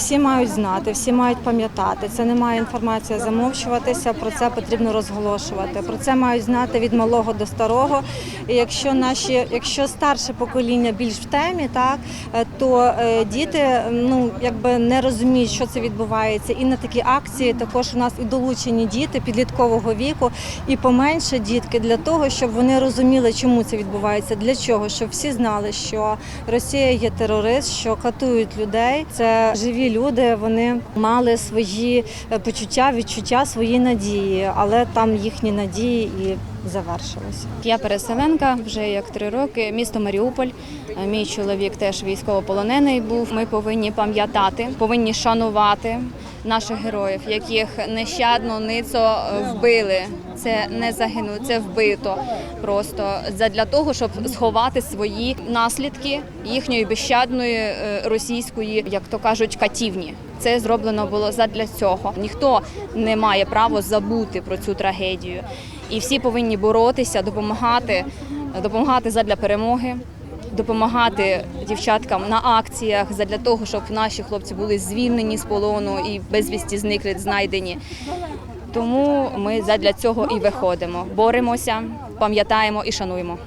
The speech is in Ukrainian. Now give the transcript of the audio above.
Всі мають знати, всі мають пам'ятати. Це не має інформація замовчуватися. Про це потрібно розголошувати. Про це мають знати від малого до старого. І якщо наші, якщо старше покоління більш в темі, так е, то е, діти ну якби не розуміють, що це відбувається. І на такі акції також у нас і долучені діти підліткового віку, і поменше дітки для того, щоб вони розуміли, чому це відбувається, для чого, щоб всі знали, що Росія є терорист, що катують людей. Це живі люди. Вони мали свої е, почуття, відчуття, свої надії, але там їхні надії і завершилися. Я переселенка вже як три роки. Місто Маріуполь. Е, Мій чоловік теж військовополонений був. Ми повинні пам'ятати, повинні шанувати наших героїв, яких нещадно ницо е, вбили. Це не загинуло, це вбито просто для того, щоб сховати свої наслідки їхньої безщадної е, російської, як то кажуть, катівні. Це зроблено було задля цього. Ніхто не має права забути про цю трагедію. І всі повинні боротися, допомагати, допомагати задля перемоги, допомагати дівчаткам на акціях задля того, щоб наші хлопці були звільнені з полону і безвісті зникли, знайдені. Тому ми задля цього і виходимо. Боремося, пам'ятаємо і шануємо.